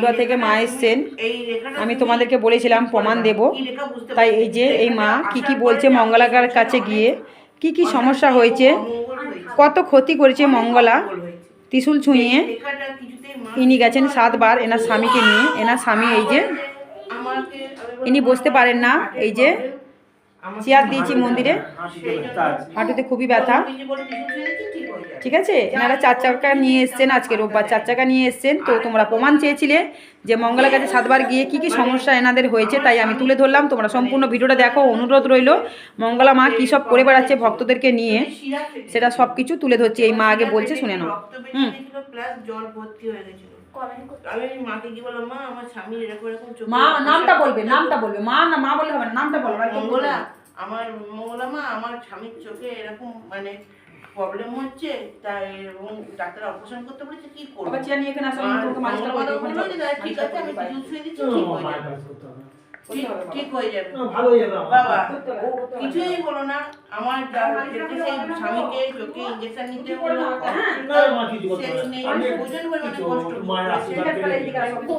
পান্ডুয়া থেকে মা এসছেন। আমি তোমাদেরকে বলেছিলাম প্রমাণ দেব। তাই এই যে এই মা কি কি বলছে মঙ্গলাকার কাছে গিয়ে। কি কি সমস্যা হয়েছে কত ক্ষতি করেছে মঙ্গলা ত্রিশুল ছুঁয়ে ইনি গেছেন সাতবার এনার স্বামীকে নিয়ে। এনার স্বামী এই যে ইনি বসতে পারেন না, এই যে চেয়ার দিয়েছি মন্দিরে। হাঁটুতে খুবই ব্যথা। ঠিক হয়ে আছে? এনারা চার চাকা নিয়ে এসছেন আজকে রোববার চার চাকা নিয়ে এসছেন। তো তোমরা প্রমাণ চেয়েছিলে যে মঙ্গলার কাছে সাতবার গিয়ে কি কি সমস্যা এনাদের হয়েছে তাই আমি তুলে ধরলাম। তোমরা সম্পূর্ণ ভিডিওটা দেখো অনুরোধ রইল। মঙ্গলা মা কী সব করে বেড়াচ্ছে ভক্তদেরকে নিয়ে সেটা সব কিছু তুলে ধরছি। এই মা আগে বলছে শুনে নাও। হুম। জল ভর্তি হয়ে গেছিল। আমি মাকে কি বললাম মা আমার স্বামী এরকম এরকম চোখে মা নামটা বলবে নামটা বলবে মা না মা বললে হবে না নামটা বলো মঙ্গলা আমার মঙ্গলা মা আমার স্বামীর চোখে এরকম মানে প্রবলেম হচ্ছে তাই এবং ডাক্তার অপারেশন করতে বলেছে কি করব আবার চেয়ার নিয়ে এখানে আসো আমি তোমাকে মালিশটা করে। ঠিক আছে আমি মালিশটা শুয়ে দিচ্ছি ঠিক হয়ে যাবে। ঠিক- হয়ে যাবে। বাবা। কিছুই হলো না আমার যেতে সেই স্বামীকে চোখে ইঞ্জেকশন নিতে হলো না, মা কিছু করতে শেষ নেই প্রচণ্ড পরিমাণে কষ্ট মায়ের হচ্ছে। আশীর্বাদ পেলে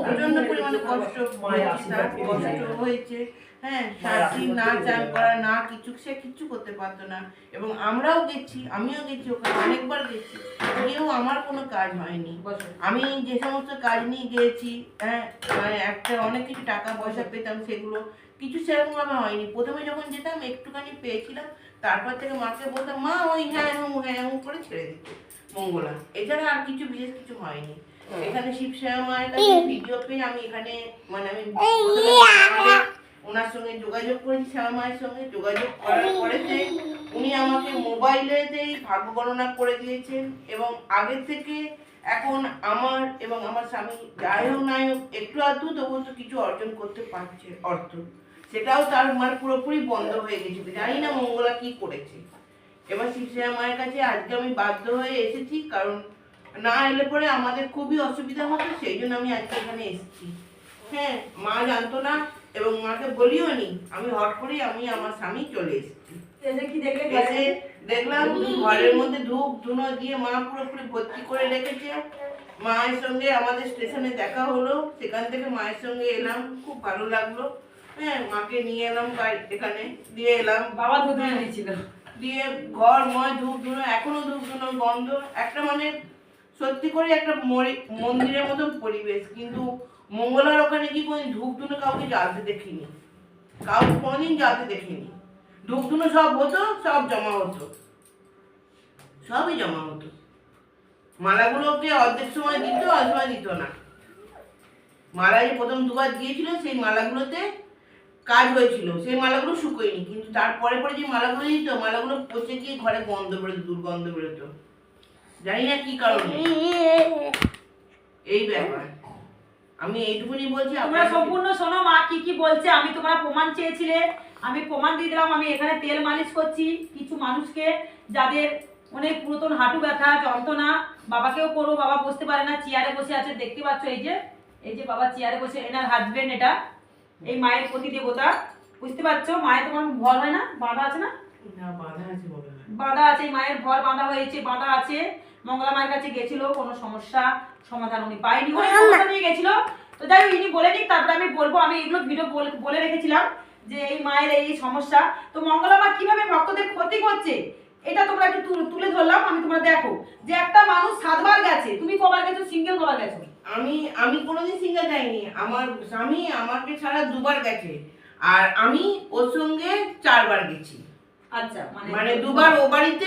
প্রচণ্ড পরিমাণে কষ্ট মায়ের হয়েছে, আশীর্বাদ তার পেলে কষ্ট হয়েছে। হ্যাঁ মায়ের না চান করা না কিছু সে কিচ্ছু করতে পারতো না। এবং আমরাও গেছি আমিও গেছি ওখানে অনেকবার গেছি। গিয়েও আমার কোনো কাজ হয়নি। আমি যে সমস্ত কাজ নিয়ে গিয়েছি হ্যাঁ মানে একটা অনেক কিছু টাকা পয়সা পেতাম সেগুলো কিছু সেরকম হয়নি। প্রথমে যখন যেতাম একটুখানি পেয়েছিলাম তারপর থেকে মাকে বলতাম মা ওই হ্যাঁ হুম হ্যাঁ হুম করে ছেড়ে দিত মঙ্গলা। এছাড়া আর কিছু বিশেষ কিছু হয়নি। এখানে শিব শ্যামা মায়ের কাছে ভিডিও পেয়ে আমি এখানে মানে আমি ওনার সঙ্গে যোগাযোগ করেছি শ্যামা মায়ের সঙ্গে যোগাযোগ করার পরেতে উনি আমাকে মোবাইলেতেই ভাগ্য গণনা করে দিয়েছেন এবং আগে থেকে এখন আমার এবং আমার স্বামী যাই হোক নাই হোক একটু আধটু তবু তো কিছু অর্জন করতে পারছে অর্থ। সেটাও তার মানে পুরোপুরি বন্ধ হয়ে গেছিল জানি না মঙ্গলা কি করেছে। এবার শিবশ্রেয়া মায়ের কাছে আজকে আমি বাধ্য হয়ে এসেছি কারণ না এলে পরে আমাদের খুবই অসুবিধা হতো সেই জন্য আমি আজকে এখানে এসেছি। হ্যাঁ মা জানতো না এবং মাকে বলিও নি আমি হট করে আমি আমার স্বামী চলে এসেছি। এসে দেখলাম ঘরের মধ্যে ধূপ ধুনো দিয়ে মা পুরোপুরি ভর্তি করে রেখেছে। মায়ের সঙ্গে আমাদের স্টেশনে দেখা হলো সেখান থেকে মায়ের সঙ্গে এলাম খুব ভালো লাগল। হ্যাঁ মাকে নিয়ে এলাম গাড়ি- এখানে দিয়ে এলাম। বাবা দিয়ে ঘর ময় ধূপ ধুনো এখনও ধূপ ধুনো বন্ধ। একটা মানে সত্যি করে একটা মন্দিরের মতন পরিবেশ কিন্তু মঙ্গলার ওখানে কি কোনো ধূপ ধুনো কাউকে জ্বালতে দেখিনি। কাউকে কোনোদিন জ্বালতে দেখিনি। ধূপ ধুনো সব হতো সব জমা হতো। সবই জমা হতো। মালাগুলোকে অর্ধেক সময় দিত অর্ধেক সময় দিত না। মালা যে প্রথম দুবার দিয়েছিল সেই মালাগুলোতে কাজ হয়েছিল, সেই মালাগুলো শুকোয়নি, কিন্তু তারপরে পরে যে মালাগুলো দিত মালাগুলো পচে গিয়ে ঘরে গন্ধ বেরোতো, দুর্গন্ধ বেরোতো। জানি না কি কারণে। এই ব্যাপার। আমি এইটুকুনি বলছি তোমরা সম্পূর্ণ শোনো, মা কি কি বলছে, আমি তোমরা প্রমাণ চেয়েছিলে, আমি প্রমাণ দিয়ে দিলাম, আমি এখানে তেল মালিশ করছি কিছু মানুষকে, যাদের অনেক পুরাতন হাঁটু ব্যথা, যন্ত্রণা, বাবাকেও করো বাবা বসতে পারে না, চেয়ারে বসে আছে, দেখতে পাচ্ছ এই যে এই যে বাবা চেয়ারে বসে, এনার হাজবেন্ড এটা। এই মায়ের প্রতি দেবতা বুঝতে পারছ? মায়ের তোমার ভর হয় না? বাঁধা আছে না? না বাধা আছে বাঁধা আছে এই মায়ের ভর বাঁধা হয়েছে বাঁধা আছে। মঙ্গলা মায়ের কাছে গেছিল কোনো সমস্যা সমাধান উনি পায়নি। নিয়ে গেছিল। তো যাই হোক ইনি বলে নিক তারপরে আমি বলব। আমি এগুলো ভিডিও বলে রেখেছিলাম যে এই মায়ের এই সমস্যা। তো মঙ্গলা মা কীভাবে ভক্তদের ক্ষতি করছে এটা তোমরা একটু তুলে- তুলে ধরলাম আমি তোমরা দেখো। যে একটা মানুষ সাতবার গেছে তুমি কবার গেছো? সিঙ্গেল কবার গেছো? আমি আমি কোনোদিন সিঙ্গেল যাইনি। আমার স্বামী আমাকে ছাড়া দুবার গেছে। আর আমি ওর সঙ্গে চারবার গেছি। আচ্ছা মানে দুবার ও বাড়িতে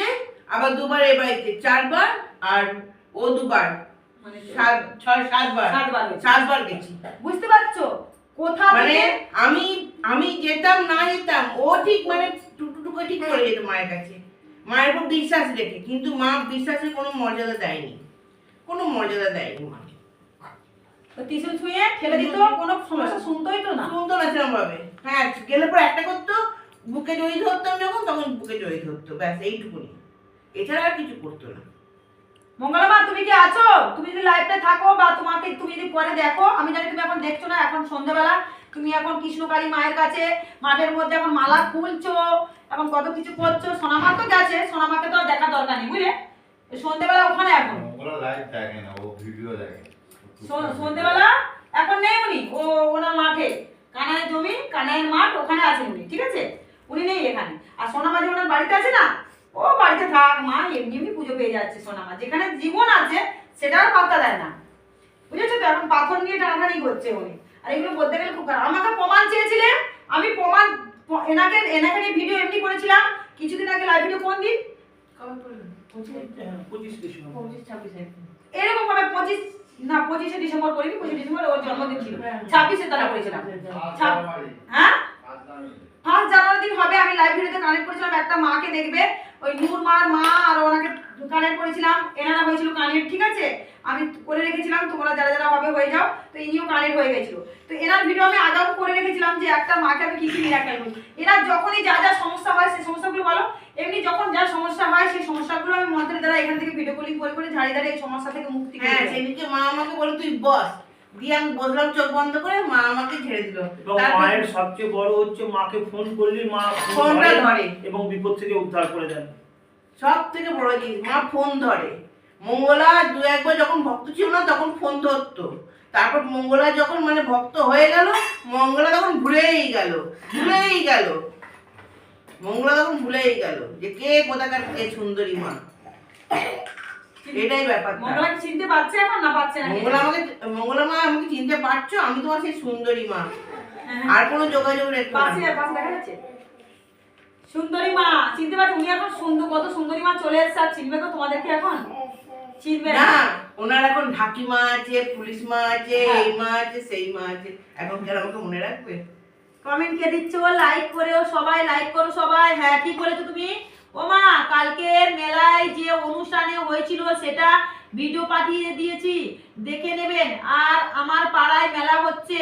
আবার দুবার এ বাড়িতে। চারবার আর ও দুবার। মানে সাত ছয় সাতবার। সাতবার গেছি। বুঝতে পারছ? কোথা মানে আমি আমি যেতাম না যেতাম ও ঠিক মানে টুকটুকে ঠিক করে যেত মায়ের কাছে। মায়ের উপর বিশ্বাস রেখে। কিন্তু মা বিশ্বাসের কোনো মর্যাদা দেয়নি। কোনো মর্যাদা দেয়নি মা। ত্রিশুল ছুঁয়ে ঠেলে দিত কোনো সমস্যা শুনতোই তো না। শুনতো না সেরকম ভাবে হ্যাঁ গেলে পর একটা করতো বুকে জড়িয়ে ধরতাম যখন তখন বুকে জড়িয়ে ধরতো ব্যাস এইটুকুনি। এছাড়া আর কিছু করতো না। মঙ্গলা মা তুমি কি আছো? তুমি যদি লাইভটা থাকো বা তোমাকে তুমি যদি পরে দেখো আমি জানি তুমি এখন দেখছ না এখন সন্ধ্যেবেলা তুমি এখন কৃষ্ণকালী মায়ের কাছে মাঠের মধ্যে এখন মালা খুলছো এখন কত কিছু করছ। সোনামা তো গেছে সোনামাকে তো আর দেখার দরকার নেই বুঝলে? সন্ধ্যেবেলা ওখানে এখন। লাইভ দেখে না ও ভিডিও দেখে। সন্ধ্যেবেলা এখন নেই উনি ও ওনার মাঠে। কানাইয়ের জমি কানাইয়ের মাঠ ওখানে আছেন উনি ঠিক আছে? উনি নেই এখানে। আর সোনামাঝি ওনার বাড়িতে আছে না? ও বাড়িতে থাক মা এমনি এমনি পুজো পেয়ে যাচ্ছে সোনামা যেখানে জীবন আছে সেটা আর পাত্তা দেয় না। বুঝেছ তো? এখন পাথর নিয়ে টানাটানি করছে উনি। আর এগুলো বলতে গেলে খুব খারাপ। আমাকে প্রমাণ চেয়েছিলেন আমি প্রমাণ এনাকে এনাকে নিয়ে ভিডিও এমনি করেছিলাম। কিছুদিন আগে লাইভ ভিডিও কোন দিন? এরকম ভাবে পঁচিশ না পঁচিশে ডিসেম্বর করিনি পঁচিশে ডিসেম্বর ওর জন্মদিন ছিল। ছাব্বিশে তারা করেছিলাম। হ্যাঁ? First January. দিন হবে আমি লাইভ ভিডিওতে কানেক্ট করেছিলাম একটা মাকে দেখবে ওই নূর মার মা আর ওনাকে কানেক্ট করেছিলাম। এনারা হয়েছিল কানেক্ট ঠিক আছে? আমি করে রেখেছিলাম তোমরা যারা যারা হবে হয়ে যাও তো ইনিও কানেক্ট হয়ে গেছিল। তো এনার ভিডিও আমি আগাম করে রেখেছিলাম যে একটা মাকে আমি কি কি মিরাকেল করি। এনার যখনই যা যা সমস্যা হয় সেই সমস্যাগুলো বলো এমনি যখন যা সমস্যা হয় সেই সমস্যাগুলো আমি মন্ত্রের দ্বারা এখান থেকে ভিডিও কলিং করে করে ঝাড়ি ঝাড়ি এই সমস্যা থেকে মুক্তি হ্যাঁ। সেদিনকে মা আমাকে বলে তুই বস। দিয়ে আমি বসলাম চোখ বন্ধ করে মা আমাকে ছেড়ে দিল। মায়ের সবচেয়ে বড় হচ্ছে মাকে ফোন করলে মা ফোনটা ধরে ধরে। এবং বিপদ থেকে উদ্ধার করে দেন সব থেকে বড় জিনিস মা ফোন ধরে। মঙ্গলা দু একবার যখন ভক্ত ছিল না তখন ফোন ধরতো। তারপর মঙ্গলা যখন মানে ভক্ত হয়ে গেল মঙ্গলা তখন ভুলেই গেল ভুলেই গেল। মঙ্গলা তখন ভুলেই গেল যে কে কোথাকার কে সুন্দরী মা। এটাই ব্যাপার মঙ্গলা চিনতে পারছে এখন না পাচ্ছে না? মঙ্গলা আমাকে মঙ্গলা মা আমাকে চিনতে পারছ? আমি তোমার সেই সুন্দরী মা। হ্যাঁ। আর কোনো যোগাযোগ রেখো পাশে দেখা যাচ্ছে। সুন্দরী মা চিনতে পারছ? উনি এখন সুন্দর কত সুন্দরী মা চলে এসছে আর চিনবে তো তোমাদেরকে এখন? চিনবে। না ওনার এখন ঢাকি মা আছে পুলিশ মা আছে। এই মা আছে সেই মা আছে। এখন কি আমাকে মনে রাখবে? কমেন্ট কে দিচ্ছ? লাইক করেও সবাই লাইক করো সবাই। হ্যাঁ ঠিক বলেছ তুমি। ও মা কালকের মেলায় যে অনুষ্ঠানে হয়েছিল সেটা ভিডিও পাঠিয়ে দিয়েছি। দেখে নেবেন। আর আমার পাড়ায় মেলা হচ্ছে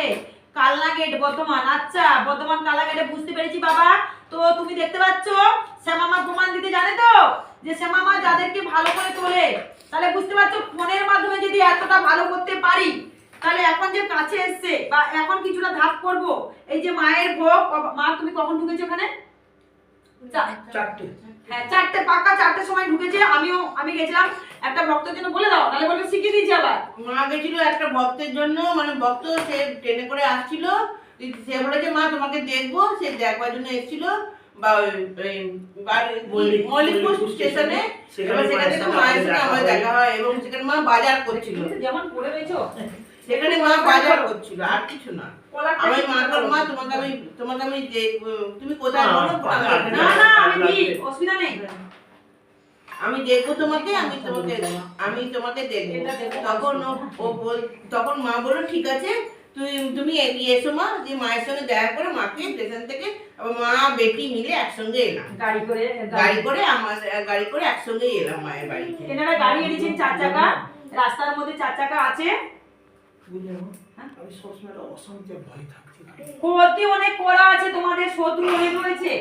কালনা গেট বর্ধমান। আচ্ছা বর্ধমান কালনা গেটে বুঝতে পেরেছি বাবা। তো তুমি দেখতে পাচ্ছ, শ্যামামা প্রমাণ দিতে জানে তো? যে শ্যামামা যাদেরকে ভালো করে তোলে, তাহলে বুঝতে পারছ ফোনের মাধ্যমে যদি এতটা ভালো করতে পারি তাহলে এখন যে কাছে এসছে বা এখন কিছুটা ধাপ করব এই যে মায়ের ভোগ মা তুমি কখন ঢুকেছো ওখানে চারটে। হ্যাঁ চারটে পাক্কা চারটের সময় ঢুকেছে আমিও আমি গেছিলাম একটা ভক্তের জন্য বলে দাও বলবে শিখিয়ে আবার। মা গেছিল একটা ভক্তের জন্য মানে ভক্ত সে ট্রেনে করে আসছিল সে বলেছে মা তোমাকে দেখব। সে দেখবার জন্য এসেছিল বা স্টেশনে। সেখানে মায়ের আমার দেখা হয় এবং সেখানে মা বাজার করছিল। যেমন পড়ে রয়েছো? সেখানে মা বাজার করছিল আর কিছু না। আমি মা করো। মা তোমাকে আমি তোমাকে আমি দেখব তুমি কোথায় না, না, এখানে না? না আমি অসুবিধা নেই। আমি দেখব তোমাকে আমি তোমাকে আমি তোমাকে দেখব। তখন ও বল তখন মা বলল ঠিক আছে তুই তুমি এগিয়ে এসো মা যে মায়ের সঙ্গে দেখা করে মাকে স্টেশন থেকে মা বেটি মিলে একসঙ্গে এলাম। গাড়ি করে গাড়ি করে আমার গাড়ি করে একসঙ্গে এলাম মায়ের বাড়িতে। এনারা গাড়ি এনেছেন চার চাকা। রাস্তার মধ্যে চার চাকা আছে। ক্ষতি অনেক করা আছে তোমাদের শত্রু অনেক রয়েছে।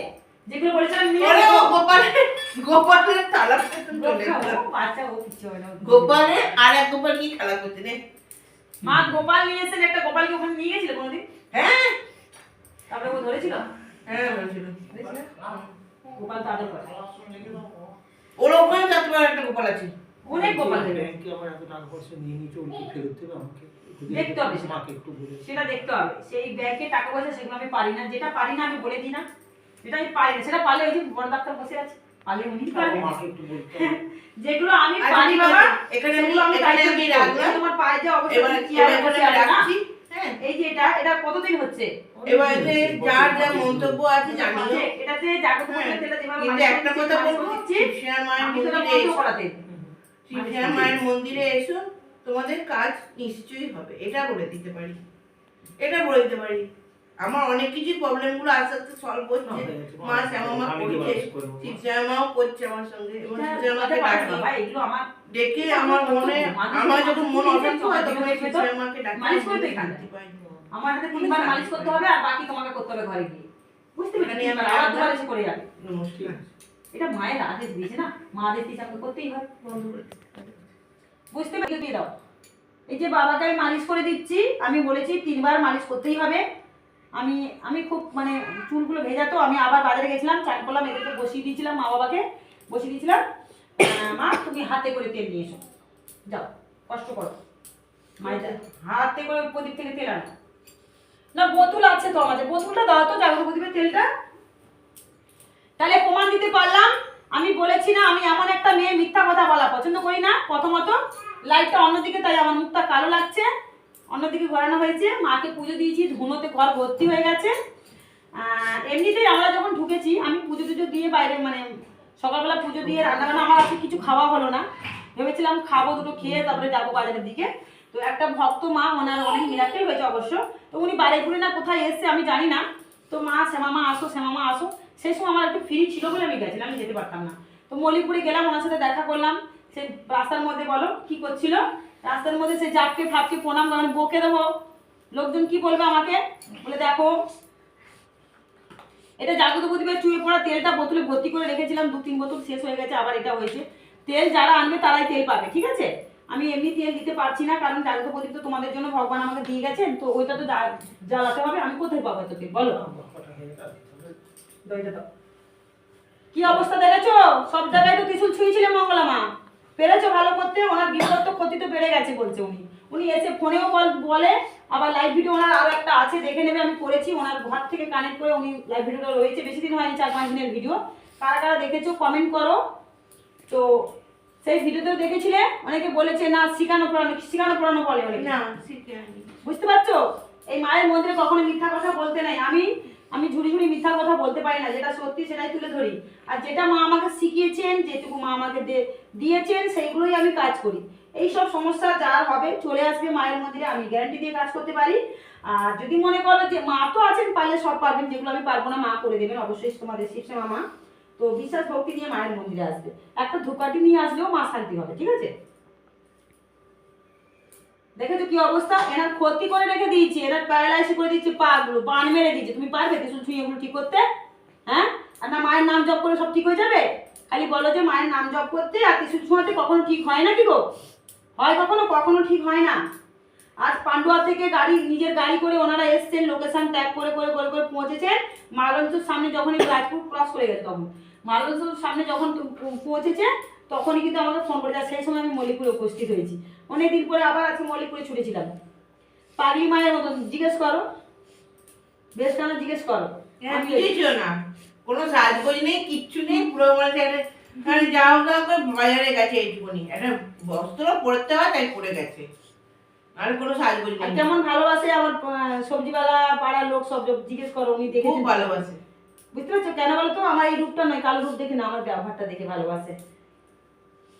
যেগুলো বলেছিলাম নিয়ে ওরে ও যাব। গোপালে গোপালের তালা পেছন চলে ও, গেল। বাচ্চা ও কিচ্ছু হয় না। গোপালে আর এক গোপাল কি খেলা করছে রে মা গোপাল নিয়ে এসেছেন একটা গোপালকে ওখানে নিয়ে গেছিল কোনোদিন? হ্যাঁ। তারপরে ও ধরেছিল? হ্যাঁ বলছিল ধরেছিল? গোপাল তাদের করে। ওর ওখানে একটা গোপাল আছে। অনেক গোপাল দেবে আমার এত টাকা পয়সা নিয়ে ওর ফেরত দেবে আমাকে? দেখতে হবে সেটা। দেখতে হবে। সেই ব্যাংকে টাকা পয়সা সেগুলো আমি পারি না। যেটা পারি না আমি বলে দিই না। যেটা আমি পারি না সেটা পারলে ওই যে বড় ডাক্তার বসে আছে। পারলে উনি পারবে। মাকে একটু বলতে হবে। যেগুলো আমি পারি বাবা এখানে আমি সেগুলো আমি এখানে দায়িত্ব আমি রাখলাম। তোমার পায়ে যে অবস্থা এবার তুমি বসে এখানে আছো না? রাখছি। হ্যাঁ। এই যে এটা এটা কতদিন হচ্ছে? এবার যার যা মন্তব্য আছে জানিও এটাতে জাগ্রত হ্যাঁ, মন্দিরে তেলে যেভাবে কিন্তু একটা কথা বলব করছি, মায়ের মন্দিরে এসো। করাতে। মায়ের মন্দিরে এসো। তোমাদের কাজ নিশ্চয়ই হবে এটা বলে দিতে পারি এটা বলে দিতে পারি আমার অনেক কিছু প্রবলেমগুলো আস্তে আস্তে সলভ হচ্ছে মা শ্যামা মা করছে মানুষ করব? শিবশ্যাম মাও করছে আমার সঙ্গে এবং এটা শিবশ্যাম মাকে বলতে পারো ডাকি আমার দেখে আমার মনে আমার যখন মন অসুস্থ হয় তখন মানুষ শিবশ্যাম মাকে ডাকি। আমার হাতে তিনবার মালিশ করতে হবে আর বাকি তোমাকে করতে হবে ঘরে গিয়ে বুঝতে পেরেছি এখানে তিনবার, আবার। দুবার এসে করে যাবে নমস্কার এটা মায়ের আদেশ দিয়েছে না মা আদেশ দিয়েছে আমাকে করতেই হয়। বুঝতে পেরে দিয়ে দাও। এই যে বাবাকে আমি মালিশ করে দিচ্ছি, আমি বলেছি তিনবার মালিশ করতেই হবে। আমি আমি খুব মানে চুলগুলো ভেজা তো, আমি আবার বাজারে গেছিলাম, চান করলাম, এদেরকে বসিয়ে দিয়েছিলাম, মা বাবাকে বসিয়ে দিয়েছিলাম। মা, তুমি হাতে করে তেল নিয়ে এসো। যাও, কষ্ট করো। হাতে করে প্রদীপ থেকে তেল আনো। না, বোতল আছে তো আমাদের। বোতলটা দাও তো জাগ্রত প্রদীপের তেলটা। তাহলে প্রমাণ দিতে পারলাম। আমি বলেছি না, আমি এমন একটা মেয়ে মিথ্যা কথা বলা পছন্দ করি না। প্রথমত লাইটটা অন্যদিকে, তাই আমার মুখটা কালো লাগছে। অন্যদিকে ঘোরানো হয়েছে। মাকে পুজো দিয়েছি, ধুনোতে ঘর ভর্তি হয়ে গেছে। এমনিতেই আমরা যখন ঢুকেছি, আমি পুজো টুজো দিয়ে বাইরে মানে সকালবেলা পুজো দিয়ে রান্নাবান্না আমার আজকে কিছু খাওয়া হলো না। ভেবেছিলাম খাব দুটো খেয়ে তারপরে যাব বাজারের দিকে। তো একটা ভক্ত মা, ওনার অনেক মিরাকেল হয়েছে অবশ্য। তো উনি বাড়িপুরে না কোথায় এসছে আমি জানি না। তো মা শ্যামা মা আসো শ্যামা মা আসো। সেই সময় আমার একটু ফ্রি ছিল বলে আমি গেছিলাম, আমি যেতে পারতাম না। তো মল্লিকপুরে গেলাম, ওনার সাথে দেখা করলাম। সে রাস্তার মধ্যে বলো, কি করছিল? রাস্তার মধ্যে সে জাপকে ফাপকে প্রণাম করে বকে দেবো। লোকজন কি বলবে আমাকে? বলে দেখো, এটা জাগ্রত প্রদীপের চুয়ে পড়া তেলটা বোতলে ভর্তি করে রেখেছিলাম, দু তিন বোতল শেষ হয়ে গেছে, আবার এটা হয়েছে। তেল যারা আনবে তারাই তেল পাবে, ঠিক আছে? আমি এমনি তেল দিতে পারছি না, কারণ জাগ্রত প্রদীপ তো তোমাদের জন্য ভগবান আমাকে দিয়ে গেছেন, তো ওইটা তো জ্বা- জ্বালাতে হবে, আমি কোথায় পাবো তো তেল বলো। দাও। কি অবস্থা দেখেছ? সব জায়গায় তো ত্রিশুল ছুঁয়েছিলে মঙ্গলা মা। পেরেছ ভালো করতে? ওনার বিপদ তো ক্ষতি তো বেড়ে গেছে বলছে উনি। উনি এসে ফোনেও বল- বলে আবার লাইভ ভিডিও ওনার আরও একটা আছে দেখে নেবে আমি করেছি। ওনার ঘর থেকে কানেক্ট করে উনি লাইভ ভিডিওটা রয়েছে। বেশি দিন হয়নি চার পাঁচ দিনের ভিডিও কারা কারা দেখেছ কমেন্ট করো। তো সেই ভিডিওতেও দেখেছিলে? অনেকে বলেছে না শিখানো পড়ানো শিখানো পড়ানো বলে অনেকে। না বুঝতে পারছ? এই মায়ের মন্দিরে কখনো মিথ্যা কথা বলতে নাই। আমি আমি ঝুড়ি ঝুড়ি মিথ্যা কথা বলতে পারি না, যেটা সত্যি সেটাই তুলে ধরি। আর যেটা মা আমাকে শিখিয়েছেন, যেটুকু মা আমাকে দিয়েছেন, সেইগুলোই আমি কাজ করি। এই সব সমস্যা যার হবে, চলে আসবে মায়ের মন্দিরে, আমি গ্যারান্টি দিয়ে কাজ করতে পারি। আর যদি মনে করো যে মা তো আছেন, পারলে সব পারবেন, যেগুলো আমি পারব না, মা করে দেবেন। অবশ্যই তোমাদের শিবসেমা মা। তো বিশ্বাস, ভক্তি নিয়ে মায়ের মন্দিরে আসবে। একটা ধূপকাঠি নিয়ে আসলেও মা শান্তি হবে, ঠিক আছে? দেখেছ কি অবস্থা? এনার ক্ষতি করে রেখে দিয়েছে, এনার প্যারালাইসিস করে দিচ্ছে পা গুলো বান মেরে দিয়েছে। তুমি পারবে কিছু ছুঁয়ে এগুলো ঠিক করতে? হ্যাঁ? আর না, মায়ের নাম জপ করে সব ঠিক হয়ে যাবে? খালি বলো যে মায়ের নাম জপ করতে আর কিছু ছোঁয়াতে কখনো ঠিক হয় না কি গো? হয় কখনো? কখনো ঠিক হয় না। আজ পান্ডুয়া থেকে গাড়ি, নিজের গাড়ি করে ওনারা এসছেন লোকেশন ট্যাগ করে করে করে করে পৌঁছেছেন। মালঞ্চুর সামনে যখন এই রাজপুর ক্রস করে গেছে তখন। মালঞ্চুর সামনে যখন পৌঁছেছে তখনই কিন্তু আমাকে ফোন করে সেই সময় আমি মল্লিকপুরে উপস্থিত হয়েছি। অনেকদিন পরে আবার আজকে মল্লিকপুরে ছুটেছিলাম। পারি মায়ের মতন জিজ্ঞেস করো। বেশ কেন জিজ্ঞেস করো? কিছুই ছিল না। কোনো সাজগোজ নেই কিচ্ছু নেই। পুরো মানে একটা মানে যাও যাও করে বাজারে গেছে এইটুকুনি। একটা বস্ত্র পড়তে হয় তাই পড়ে গেছে। আর কোনো সাজগোজ নেই। কেমন ভালোবাসে আমার সবজিওয়ালা পাড়ার লোক সব জিজ্ঞেস করো উনি দেখে খুব ভালোবাসে। বুঝতে পারছ? কেন বলো তো? আমার এই রূপটা নয় কালো রূপ দেখে না আমার ব্যবহারটা দেখে ভালোবাসে।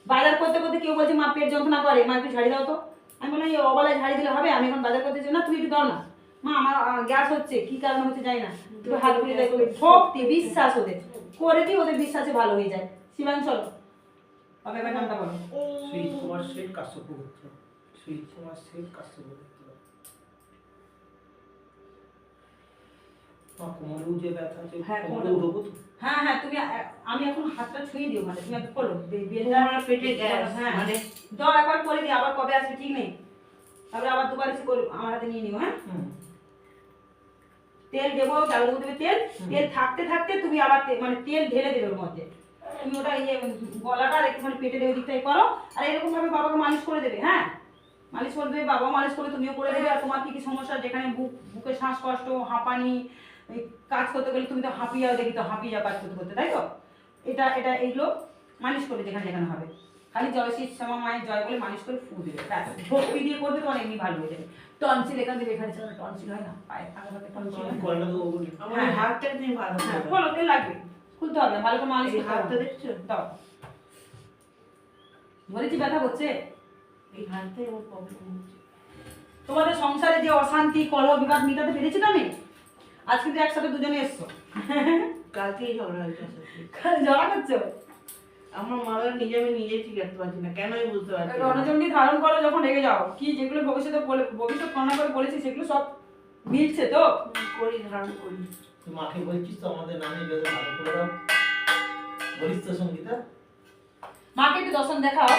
বাজার করতে করতে কেউ বলছে মা পেট যন্ত্রণা করে মা একটু ঝাড়ি দাও তো। আমি বললাম এই অবলায় ঝাড়ি দিলে হবে? আমি এখন বাজার করতে যাই না তুমি একটু দাও না। মা আমার গ্যাস হচ্ছে কি কারণে হচ্ছে জানি না। একটু হাত ঘুরিয়ে দেখো ভক্তি বিশ্বাস ওদের। করে দিই ওদের বিশ্বাসে ভালো হয়ে যায়। শিবানী চলো। তবে এবার নামটা বলো। শ্রী কুমার শেঠ কাশ্যপ পুত্র শ্রী কুমার শেঠ কাশ্যপ পুত্র মা কোমরেও যে ব্যথা আছে হ্যাঁ, কোমরে কোমরে। উঠবো তো। হ্যাঁ হ্যাঁ তুমি আমি এখন হাতটা ছুঁয়ে দিও মানে তুমি একটু করো। বে- বেলটা তোমার পেটে গ্যাস হ্যাঁ মানে? দাও একবার করে দিই আবার কবে আসবে ঠিক নেই। তারপরে আবার দুবার এসে করে আমার হাতে নিয়ে নিও হ্যাঁ? তেল দেবো চালু দেবে তেল। তেল থাকতে থাকতে তুমি আবার মানে তেল ঢেলে দেবে ওর মধ্যে। তুমি ওটা ইয়ে গলাটা মানে পেটের ওই দিকটাই করো। আর এরকম ভাবে বাবাকে মালিশ করে দেবে হ্যাঁ? মালিশ করে দেবে বাবাও মালিশ করে তুমিও করে দেবে। আর তোমার কি কি সমস্যা যেখানে বুক বুকে শ্বাসকষ্ট হাঁপানি এই কাজ করতে গেলে তুমি তো হাঁপিয়ে যাও দেখি তো হাঁপিয়ে যাও কাজ করতে করতে তাই তো? এটা এটা এইগুলো মালিশ করে যেখানে যেখানে হবে। খালি জয় শ্রী শ্যামা মায়ের জয় বলে মালিশ করে ফু দেবে ব্যাস। ভক্তি দিয়ে করবে তো অনেক ভালো হয়ে যাবে। টনসিল এখান থেকে এখানে ছিল টনসিল হয় না পায়ে থাকে টনসিল হয় হ্যাঁ। হাতটা তুমি ভালো হ্যাঁ করে বলো তেল লাগবে খুলতে হবে ভালো করে মালিশ করতে হাতটা দেখছ? দাও। বলেছি ব্যথা করছে? এই হাতটাই আমার প্রবলেম হচ্ছে। তোমাদের সংসারে যে অশান্তি কলহ বিবাদ মিটাতে পেরেছি তো আমি? আজ কিন্তু একসাথে দুজনে এসছো। কালকেই ঝগড়া হয়েছে সাথে। করছ? আমার মারা নিজে আমি নিজে ঠিক রাখতে পারছি না কেন আমি বুঝতে পারছি না। ধারণ করো যখন রেগে যাও। কি যেগুলো ভবিষ্যতে বলে ভবিষ্যৎ করোনা করে বলেছি সেগুলো সব মিলছে তো? করি ধারণ করি। তুই মাকে বলছিস তো আমাদের নামে যাতে ভালো করে দাও। বলিস তো সঙ্গীতা। মাকে একটু দর্শন দেখাও।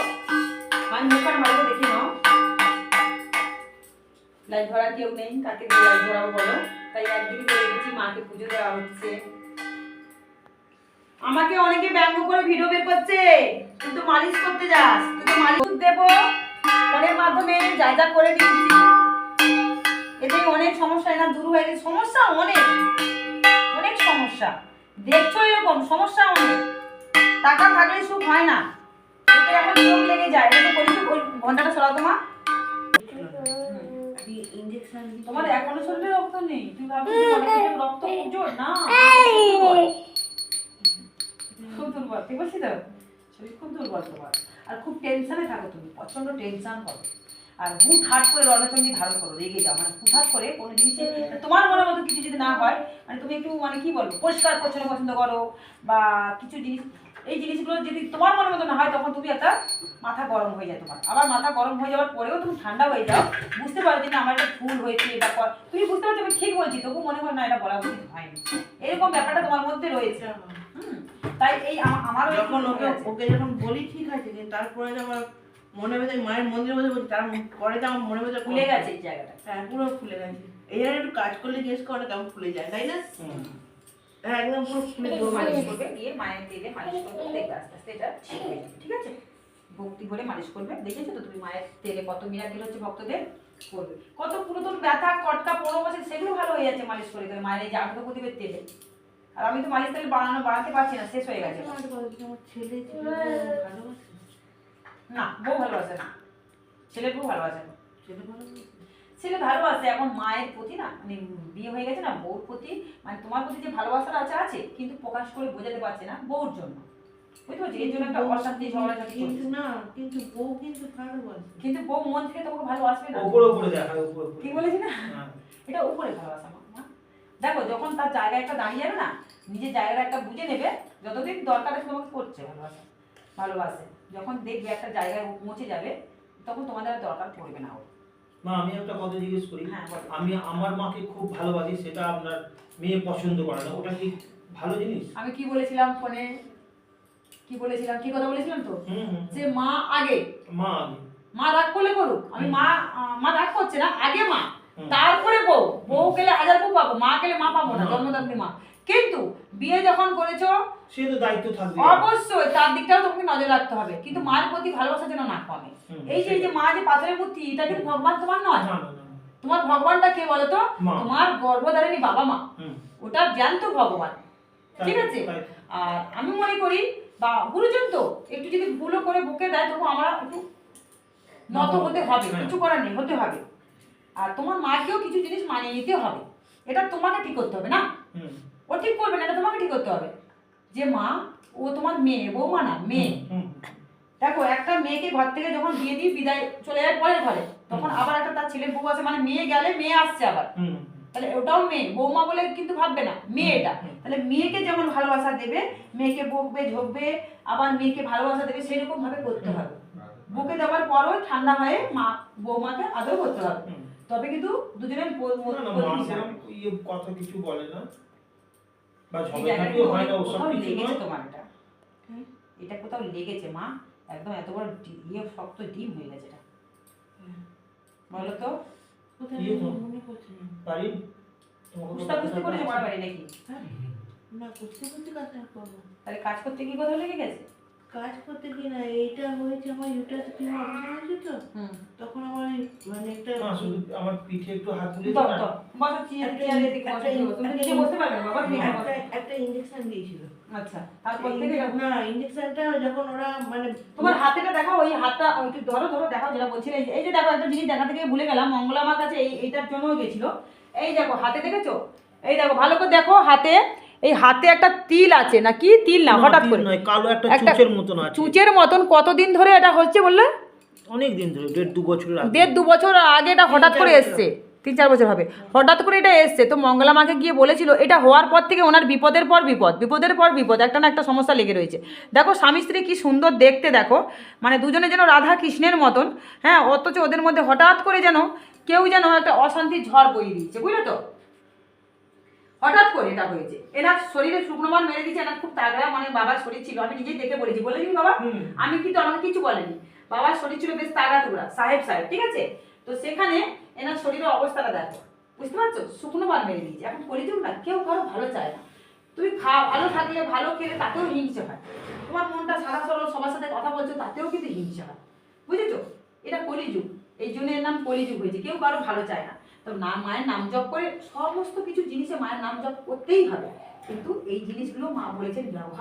আমি ভালো করে দেখি নাও। লাইট ধরার কেউ নেই কাকে দিয়ে লাইট ধরাবো বলো? তাই একদিকে চলে গেছি মাকে পুজো দেওয়া হচ্ছে। আমাকে অনেকে ব্যঙ্গ করে ভিডিও বের করছে, কিন্তু মালিশ করতে যাস। তুই তো মালিশ দেবো, ফোনের মাধ্যমে যা যা করে দিচ্ছি এতে অনেক সমস্যা, এনার দূর হয়ে গেছে। সমস্যা অনেক অনেক সমস্যা। দেখছ এরকম, সমস্যা অনেক। টাকা থাকলে সুখ হয় না। এখন চোখ লেগে যায়। তো করি ঘন্টাটা তোমার ইঞ্জেকশন তোমার এখনও শরীরে রক্ত নেই? তুমি ভাবছ রক্ত জোর না খুব দুর্বল। ঠিক বলছি তো? শরীর খুব দুর্বল তোমার। আর খুব টেনশনে থাকো তুমি প্রচণ্ড টেনশন করো। আর হুট হাট করে রণচন্ডী ধারণ করো রেগে যাও। মানে হুট হাট করে কোনো জিনিসে তোমার মনের মতো কিছু যদি না হয় মানে তুমি একটু মানে কি বলব পরিষ্কার পরিচ্ছন্ন পছন্দ করো বা কিছু জিনিস এই জিনিসগুলো যদি তোমার মনের মতো না হয় তখন তুমি একটা মাথা গরম হয়ে যায় তোমার। আবার মাথা গরম হয়ে যাওয়ার পরেও তুমি ঠান্ডা হয়ে যাও। বুঝতে পারো যে না আমার একটা ভুল হয়েছে এটা ক- তুমি বুঝতে পারছ আমি ঠিক বলছি তবু মনে হয় না এটা বলা উচিত হয়নি। এরকম ব্যাপারটা তোমার মধ্যে রয়েছে। তাই এই আমা- আমারও যখন ওকে ওকে যখন বলি ঠিক আছে কিন্তু তারপরে আমার মনে ভেতরে মায়ের মন্দিরে বসে বলছি তার পরে তো আমার মনে ভেতরে ভুলে গেছে এই জায়গাটা। হ্যাঁ পুরো ফুলে গেছে। এই জন্য একটু কাজ করলে জিজ্ঞেস করে কেমন খুলে যায় তাই না? একদম পুরো ফুলে মালিশ করবে। দিয়ে মায়ের তেলে মালিশ করবে দেখবে আস্তে আস্তে এটা ঠিক হয়ে যাবে ঠিক আছে? ভক্তি করে মালিশ করবে দেখেছ তো তুমি মায়ের তেলে কত মিরাকিল হচ্ছে ভক্তদের? করবে। কত পুরাতন ব্যথা কটকা পনেরো বছর সেগুলো ভালো হয়ে যাচ্ছে মালিশ করে করে মায়ের এই যে আগ্রহ প্রদীপের তেলে। আর আমি তো মালিশ তেল বানানো বানাতে পারছি না শেষ হয়ে গেছে। ভালোবাসে। না বউ ভালোবাসে না। ছেলে বউ ভালোবাসে না। ছেলে ভালোবাসে? ছেলে ভালোবাসে এখন মায়ের প্রতি না মানে বিয়ে হয়ে গেছে না বউর প্রতি মানে তোমার প্রতি যে ভালোবাসাটা আছে আছে কিন্তু প্রকাশ করে বোঝাতে পারছে না বউর জন্য। বুঝতে পারছি? এর জন্য একটা অশান্তি ঝগড়াঝাটি কিন্তু না কিন্তু বউ কিন্তু ভালোবাসে কিন্তু বউ মন থেকে তোমাকে ভালোবাসবে না। উপরে উপরে দেখায় উপরে উপরে বলেছি না? হ্যাঁ। এটা উপরে ভালোবাসা মা। দেখো যখন তার জায়গায় একটা দাঁড়িয়ে যাবে না নিজের জায়গাটা একটা বুঝে নেবে যতদিন দরকার আছে তোমাকে করছে ভালোবাসা। ভালোবাসে। যখন দেখবে একটা জায়গায় পৌঁছে যাবে তখন তোমাদের আর দরকার পড়বে না ওর। মা আমি একটা কথা জিজ্ঞেস করি। হ্যাঁ আমি আমার মাকে খুব ভালোবাসি সেটা আপনার মেয়ে পছন্দ করে না। ওটা কি ভালো জিনিস? আমি কি বলেছিলাম ফোনে? কি বলেছিলাম? কি কথা বলেছিলাম তো? যে মা আগে। মা আগে। মা রাগ করলে করুক। আমি মা মা রাগ করছে না আগে মা। তারপরে বউ। বউ গেলে হাজার বউ পাবো মা গেলে মা পাবো না না। জন্মদাত্রী মা। কিন্তু বিয়ে যখন করেছ সে তো দায়িত্ব থাকবে। অবশ্যই তার দিকটাও তোমাকে নজর রাখতে হবে। কিন্তু মার প্রতি ভালোবাসা যেন না কমে। এই যে যে মা যে পাথরের মূর্তি এটা কিন্তু ভগবান তোমার নয়। তোমার ভগবানটা কে বলো তো তোমার গর্ভধারিণী বাবা মা। ওটা জ্যান্ত ভগবান। ঠিক আছে? আর আমি মনে করি বা গুরুজন তো একটু যদি ভুলও করে বকে দেয় তবু আমরা একটু নত হতে হবে হ্যাঁ। কিছু করার নেই হতে হবে। আর তোমার মাকেও কিছু জিনিস মানিয়ে নিতে হবে। এটা তোমাকে ঠিক করতে হবে না? ও ঠিক করবে না এটা তোমাকে ঠিক করতে হবে। যে মা ও তোমার মেয়ে বৌমা না মেয়ে। দেখো একটা মেয়েকে ঘর থেকে যখন বিয়ে দিয়ে বিদায় চলে যায় পরের ঘরে তখন আবার একটা তার ছেলে বউ আছে মানে মেয়ে গেলে মেয়ে আসছে আবার। তাহলে ওটাও মেয়ে বৌমা বলে কিন্তু ভাববে না মেয়ে এটা। তাহলে মেয়েকে যেমন ভালোবাসা দেবে মেয়েকে বকবে ঝোঁকবে আবার মেয়েকে ভালোবাসা দেবে সেরকম ভাবে করতে হবে। বকে দেওয়ার পরও ঠান্ডা হয়ে মা বৌমাকে আদর করতে হবে। তবে কিন্তু দুজনের ইয়ে কথা কিছু বলে না। বা ঝগড়াঝাটিও হয় না ওসব কিছু নয়। তোমার এটা? এটা কোথাও লেগেছে মা। একদম এত বড় ইয়ে শক্ত ডিম হয়ে গেছে এটা। বলো তো। কোথায় ইয়ে পারি? বুঝতে নাকি হ্যাঁ? না করতে করতে কাজ করব তাহলে কাজ করতে কি কোথাও লেগে গেছে? কাজ করতে কি না এইটা হয়েছে আমার ইউটাস কি অপারেশন হয়েছে তো? হুম। তখন আমার মানে একটা আমার পিঠে একটু হাত বুলিয়ে দাও দাও। বসো চেয়ার একটা- চেয়ারে দিকে বসো তুমি বসতে পারবে বাবা তুমি এখানে একটা একটা ইঞ্জেকশন দিয়েছিল। আচ্ছা তারপর থেকে না ইঞ্জেকশনটা যখন ওরা মানে তোমার হাতেটা দেখাও ওই হাতটা ওই ধরো ধরো দেখাও যেটা বলছিলে। এই যে- এই যে দেখো একটা জিনিস দেখাতে গিয়ে ভুলে গেলাম মঙ্গলা আমার কাছে এই এইটার জন্য গেছিল। এই দেখো হাতে দেখেছ? এই দেখো ভালো করে দেখো হাতে এই হাতে একটা তিল আছে না কি তিল না হঠাৎ করে? নয় কালো একটা চুচের মতন আছে। চুচের মতন কতদিন ধরে এটা হচ্ছে বললে? অনেক দিন ধরে দেড় দু বছরের আগে। দেড় দু বছর আগে এটা হঠাৎ করে এসছে তিন চার বছর হবে। হঠাৎ করে এটা এসছে তো মঙ্গলা মাকে গিয়ে বলেছিল এটা হওয়ার পর থেকে ওনার বিপদের পর বিপদ বিপদের পর বিপদ একটা না একটা সমস্যা লেগে রয়েছে। দেখো স্বামী স্ত্রী কী সুন্দর দেখতে দেখো। মানে দুজনে যেন রাধা কৃষ্ণের মতন হ্যাঁ অথচ ওদের মধ্যে হঠাৎ করে যেন কেউ যেন একটা অশান্তির ঝড় বইয়ে দিচ্ছে বুঝলে তো? হঠাৎ করে এটা হয়েছে। এনার শরীরে শুকনো মান মেরে দিচ্ছে এনার খুব তাগড়া মানে বাবার শরীর ছিল আমি নিজেই দেখে বলেছি বলে দিন বাবা। আমি কিন্তু আমাকে কিছু বলেনি। বাবার শরীর ছিল বেশ তাগড়া তুগড়া সাহেব সাহেব ঠিক আছে? তো সেখানে এনার শরীরের অবস্থাটা দেখো বুঝতে পারছ? শুকনো বার মেরে দিয়েছে। এখন কলিযুগ না কেউ কারও ভালো চায় না। তুমি খা ভালো থাকলে ভালো খেলে তাতেও হিংসে হয়। তোমার মনটা সাদা সরল সবার সাথে কথা বলছো তাতেও কিন্তু হিংসা হয়। বুঝেছ? এটা কলিযুগ। এই জন্য এর নাম কলিযুগ হয়েছে। কেউ কারও ভালো চায় না। তো না, মায়ের নাম জপ করে সমস্ত কিছু জিনিসে মায়ের নাম জপ করতেই হবে। কিন্তু এই জিনিসগুলো মা বলেছেন, ব্যবহার